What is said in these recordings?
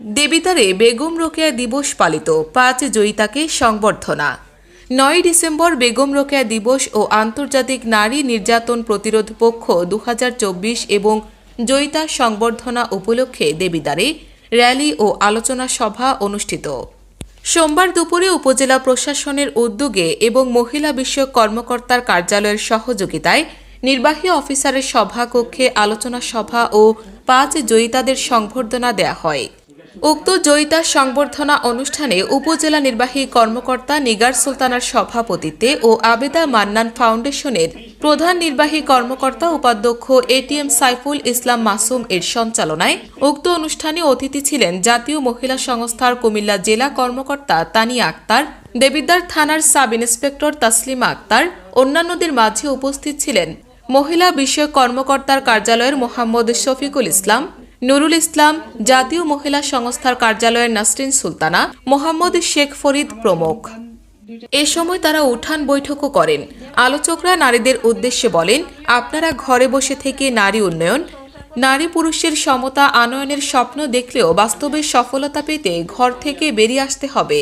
দেবিতারে বেগম রোকেয়া দিবস পালিত। পাঁচ জয়িতাকে সংবর্ধনা। নয় ডিসেম্বর বেগম রোকেয়া দিবস ও আন্তর্জাতিক নারী নির্যাতন প্রতিরোধ পক্ষ দু হাজার চব্বিশ এবং জয়িতা সংবর্ধনা উপলক্ষে দেবিদারে র্যালি ও আলোচনা সভা অনুষ্ঠিত। সোমবার দুপুরে উপজেলা প্রশাসনের উদ্যোগে এবং মহিলা বিষয়ক কর্মকর্তার কার্যালয়ের সহযোগিতায় নির্বাহী অফিসারের সভাকক্ষে আলোচনা সভা ও পাঁচ জয়িতাদের সংবর্ধনা দেয়া হয়। উক্ত জয়িতা সংবর্ধনা অনুষ্ঠানে উপজেলা নির্বাহী কর্মকর্তা নিগার সুলতানার সভাপতিত্বে ও আবেদা মান্নান ফাউন্ডেশনের প্রধান নির্বাহী কর্মকর্তা উপাধ্যক্ষ এটিএম সাইফুল ইসলাম মাসুম এর সঞ্চালনায় উক্ত অনুষ্ঠানে অতিথি ছিলেন জাতীয় মহিলা সংস্থার কুমিল্লা জেলা কর্মকর্তা তানিয়া আক্তার, দেবিদ্বার থানার সাব ইন্সপেক্টর তাসলিমা আক্তার, অন্যান্যদের মাঝে উপস্থিত ছিলেন মহিলা বিষয়ক কর্মকর্তার কার্যালয়ের মোহাম্মদ শফিকুল ইসলাম নুরুল ইসলাম, জাতীয় মহিলা সংস্থার কার্যালয়ের নাসরিন সুলতানা, মোহাম্মদ শেখ ফরিদ প্রমুখ। এ সময় তারা উঠান বৈঠকও করেন। আলোচকরা নারীদের উদ্দেশ্যে বলেন, আপনারা ঘরে বসে থেকে নারী উন্নয়ন, নারী পুরুষের সমতা আনয়নের স্বপ্ন দেখলেও বাস্তবে সফলতা পেতে ঘর থেকে বেরিয়ে আসতে হবে।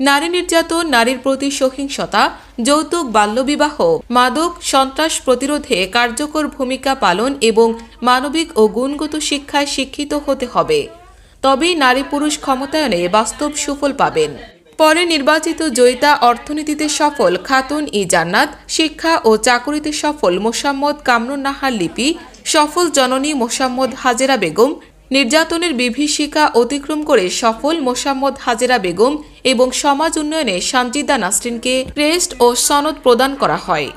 নারী নির্যাতন, নারীর প্রতি সহিংসতা, যৌতুক, বাল্যবিবাহ, মাদক, সন্ত্রাস প্রতিরোধে কার্যকর ভূমিকা পালন এবং মানবিক ও গুণগত শিক্ষায় শিক্ষিত হতে হবে। তবেই নারী পুরুষ ক্ষমতায়নে বাস্তব সুফল পাবেন। পরে নির্বাচিত জয়িতা অর্থনীতিতে সফল খাতুন ই জান্নাত, শিক্ষা ও চাকুরিতে সফল মোসাম্মদ কামরুন নাহার লিপি, সফল জননী মোসাম্মদ হাজেরা বেগম নির্যাতনের বিভীষিকা অতিক্রম করে সফল মোসাম্মদ হাজেরা বেগম এবং সমাজ উন্নয়নে সানজিদা নাসরিনকে ক্রেস্ট ও সনদ প্রদান করা হয়।